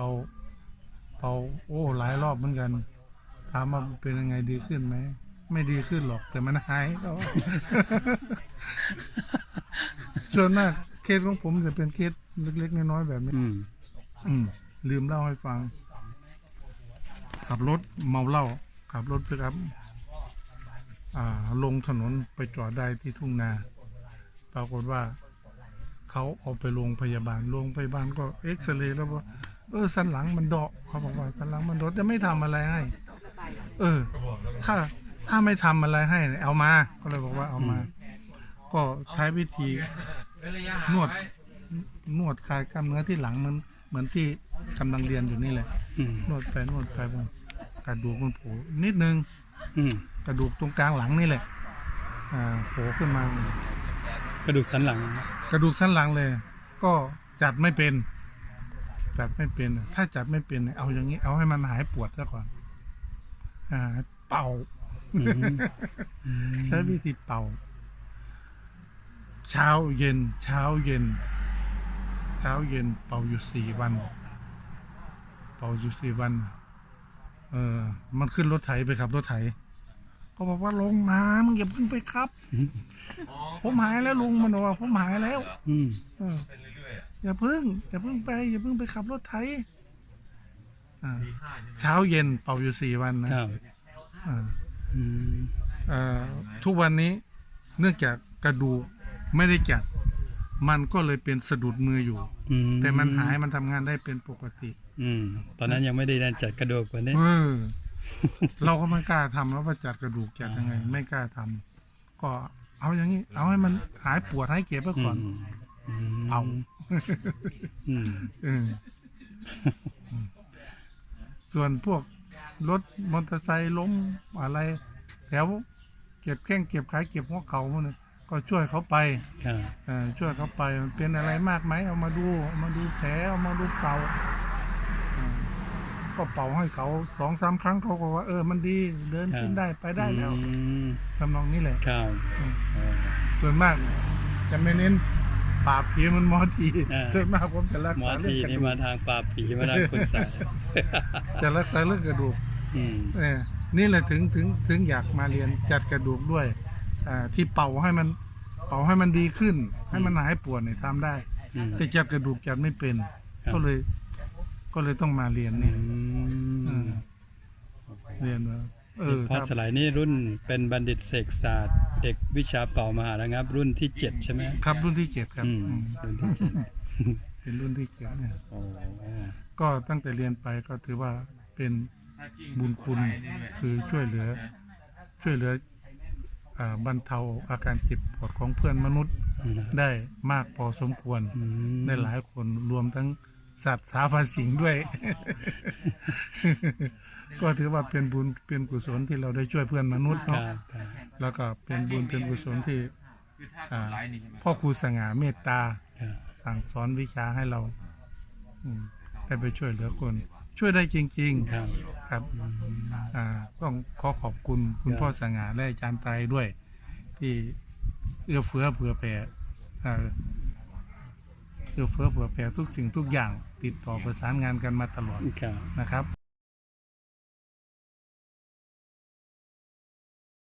เป่าเป่าโอ้หลายรอบเหมือนกัน ถามว่าเป็นยังไงดีขึ้นไหม ไม่ดีขึ้นหรอกแต่มันหายก็ ส่วนมากเคสของผมจะเป็นเคสเล็กๆน้อยๆแบบนี้ อืม อืม ลืมเล่าให้ฟัง ขับรถเมาเหล้าขับรถไปครับ อ่า ลงถนนไปจอดได้ที่ทุ่งนา ปรากฏว่าเขาเอาไปโรงพยาบาล โรงพยาบาลก็เอ็กซเรย์แล้วว่า เออสันหลังมันเดาะเขาบอกว่าสันหลังมันเดาะจะไม่ทำอะไรให้ เออ ถ้าถ้าไม่ทำอะไรให้เนี่ยเอามาก็เลยบอกว่าเอามา ก็ใช้วิธีนวดนวดคลายกล้ามเนื้อที่หลังมันเหมือนที่กำลังเรียนอยู่นี่แหละอืมนวดไปนวดไปมันกระดูกมันโผล่นิดนึงอืมกระดูกตรงกลางหลังนี่แหละอ่าโผล่ขึ้นมา กระดูกสันหลัง กระดูกสันหลังเลย ก็จัดไม่เป็น จัดไม่เป็น ถ้าจัดไม่เป็นเนี่ยเอาอย่างนี้ เอาให้มันหายปวดซะก่อน อ่า เป่าอืมใช้วิธีเป่า เช้าเย็น เช้าเย็น เช้าเย็น เป่าอยู่สี่วัน เป่าอยู่สี่วัน เออ มันขึ้นรถไถไปขับ รถไถก็บอกว่าลงมามึงอย่าเพิ่งไปครับ ผมหายแล้วลุงมันบอกว่าผมหายแล้ว อืมเอออย่าเพิ่ง อย่าเพิ่งไป อย่าเพิ่งไปขับรถไถอ่าเช้าเย็นเป่าอยู่สี่วันนะครับอ่าอืมเอ่อทุกวันนี้เนื่องจากกระดูกไม่ได้จัด มันก็เลยเป็นสะดุดมืออยู่ อืมแต่มันหายมันทำงานได้เป็นปกติ อืม ตอนนั้นยังไม่ได้ดันจัดกระดูกวันนี้ เออ เราก็ไม่กล้าทำแล้วว่าจัดกระดูกจัดยังไง ไม่กล้าทำก็เอาอย่างนี้ เอาให้มันหายปวดให้เก็บไว้ก่อน อืมเอา อืมเออส่วนพวกรถมอเตอร์ไซค์ล้มอะไร แถวเก็บแข้งเก็บขาเก็บหัวเข่าพวกนี้ก็ช่วยเขาไปครับ เออช่วยเขาไปมันเป็นอะไรมากไหมเอามาดูเอามาดูแผลเอามาดูเป่าอืมก็เป่าให้เขาสองสามครั้งเขาก็ว่า เออมันดี เดินขึ้นได้ไปได้แล้วอืมทำนองนี้แหละ ครับอืมอ๋อส่วนมากจะไม่เน้น ปราบผีมันหมอทีอ่า ส่วนมากผมจะรักหมอษาเรื่อทีงกระนี่ดูมากทางปราบผีมาทางคุณสายจะรักษาเรื่องกระดูกอืมเออนี่แหละถึงถึงถึงอยากมาเรียนจัดกระดูกด้วยอ่าที่เป่าให้มันเป่าให้มันดีขึ้น ให้มันหายปวดเนี่ยทำได้ อืม แต่จัดกระดูกจัดไม่เป็น ครับ ก็เลย ก็เลยต้องมาเรียนอืนี่มเรียนว่าเออพอครับสลายนี่รุ่นเป็นบัณฑิตเสกศาสตร์ เอกวิชาเป่ามหาระงับ รุ่นที่เจ็ดใช่ไหมครับรุ่นที่เจ็ดครับอืมอืมรุ่นที่เจ็ดเป็นรุ่นที่เจ็ดเนี่ย โอ้ก็ตั้งแต่เรียนไปก็ถือว่าเป็นบุญคุณคือช่วยเหลือ ช่วยเหลืออ่าบรรเทาอาการเจ็บปวดของเพื่อนมนุษย์อืมได้มากพอสมควร อืม ได้หลายคนรวมทั้ง สัตว์สาฟาสิงด้วย ก็ถือว่าเป็นบุญเป็นกุศลที่เราได้ช่วยเพื่อนมนุษย์ครัเนาะบครับแล้วก็เป็นบุญเป็นกุศลที่อ่าพ่อครูสง่าเมตตาครับสั่งสอนวิชาให้เราอืมได้ไปช่วยเหลือคน ช่วยได้จริงครับๆครับอ่าต้องขอขอบคุณคุณพ่อสง่าและอาจารย์ไตรด้วย ที่เอื้อเฟื้อเผื่อแผ่อ่าเอื้อเฟื้อเผื่อแผ่ทุกสิ่งทุกอย่าง ติดต่อประสานงานกันมาตลอดครับ นะครับ